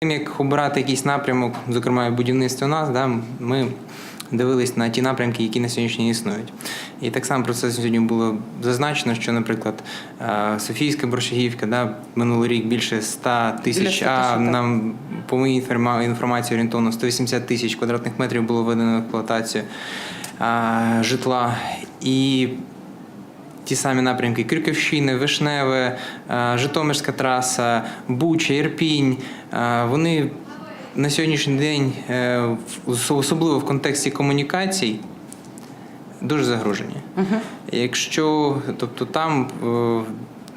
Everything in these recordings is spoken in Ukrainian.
Тим як обирати якийсь напрямок, зокрема будівництво нас, да, ми дивились на ті напрямки, які на сьогоднішній день існують. І так само про це сьогодні було зазначено, що, наприклад, е, Софійська Борщагівка, да, минулий рік більше 100 тисяч, а нам по моїй інформації орієнтовно 180 тисяч квадратних метрів було введено в експлуатацію е, житла. І ті самі напрямки Крюківщини, Вишневе, е, Житомирська траса, Буча, Ірпінь. е, Вони на сьогоднішній день, е, особливо в контексті комунікацій, дуже загружені. Якщо тобто там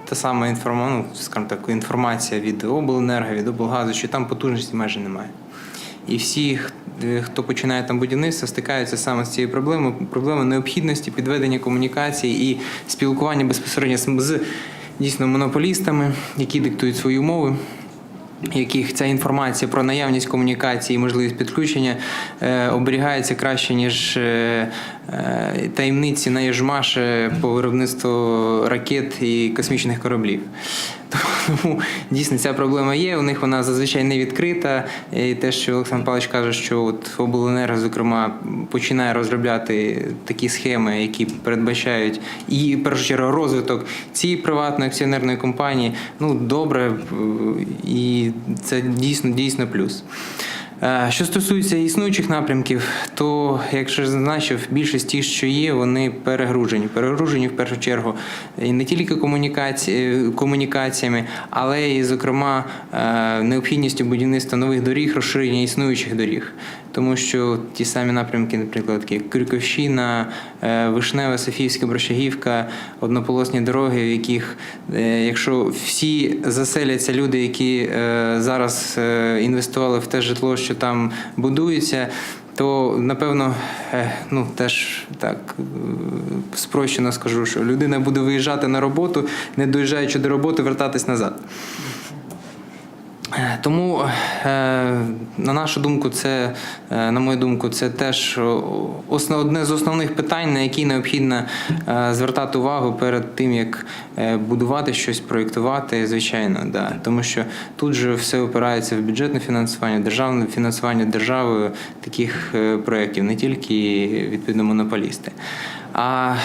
та сама інформа, ну, скажімо так, інформація від обленерго, від облгазу, що там потужності майже немає. І всі, е, хто починає там будівництво, стикаються саме з цією проблемою, проблемою необхідності підведення комунікації і спілкування безпосередньо з, дійсно монополістами, які диктують свої умови. Яких ця інформація про наявність комунікації і можливість підключення е, оберігається краще, ніж е, таємниці на Єжмаше по виробництву ракет і космічних кораблів. Тому дійсно ця проблема є. У них вона зазвичай не відкрита. І те, що Олександр Павлович каже, що от обленерго, зокрема, починає розробляти такі схеми, які передбачають і першу чергу розвиток цієї приватної акціонерної компанії. Ну добре, е, і це дійсно дійсно плюс. Е, Що стосується існуючих напрямків, то як же зазначив, більшість ті, що є, вони перегружені. Перегружені в першу чергу і не тільки комунікаці... комунікаціями, але і, зокрема, е, необхідністю будівництва нових доріг, розширення існуючих доріг. Тому що ті самі напрямки, наприклад, як Крюковщина, е, Вишнева, Софіївська, Брощагівка, однополосні дороги, в яких, е, якщо всі заселяться люди, які е, зараз інвестували в те житло, що там будується, то напевно, ну теж так спрощено скажу, що людина буде виїжджати на роботу, не доїжджаючи до роботи, вертатись назад. Тому, е, на нашу думку, це, е, на мою думку, це теж одне з основних питань, на які необхідно е, звертати увагу перед тим, як будувати щось, проєктувати, звичайно, да. тому що тут же все опирається в бюджетне фінансування, державне фінансування державою таких проєктів, не тільки відповідно монополісти. А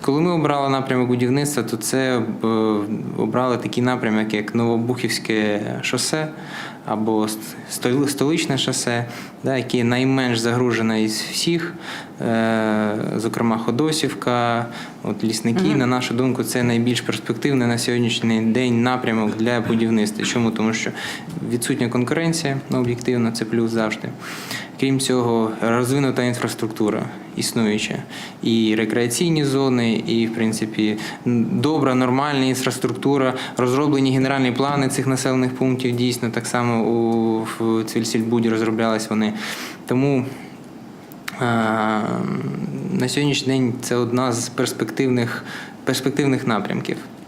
коли ми обрали напрямок будівництва, то це е, обрали такий напрямок, як Новобухівське шосе або столичне шосе, да, яке найменш загружене із всіх, е, зокрема Ходосівка, от лісники. На нашу думку, це найбільш перспективний на сьогоднішній день напрямок для будівництва. Чому? Тому що відсутня конкуренція, ну, об'єктивно, це плюс завжди. Крім цього, розвинута інфраструктура існуюча, і рекреаційні зони, і, в принципі, добра, нормальна інфраструктура, розроблені генеральні плани цих населених пунктів. Дійсно, так само у Цвільсільбуді розроблялись вони. Тому на сьогоднішній день це одна з перспективних, перспективних напрямків.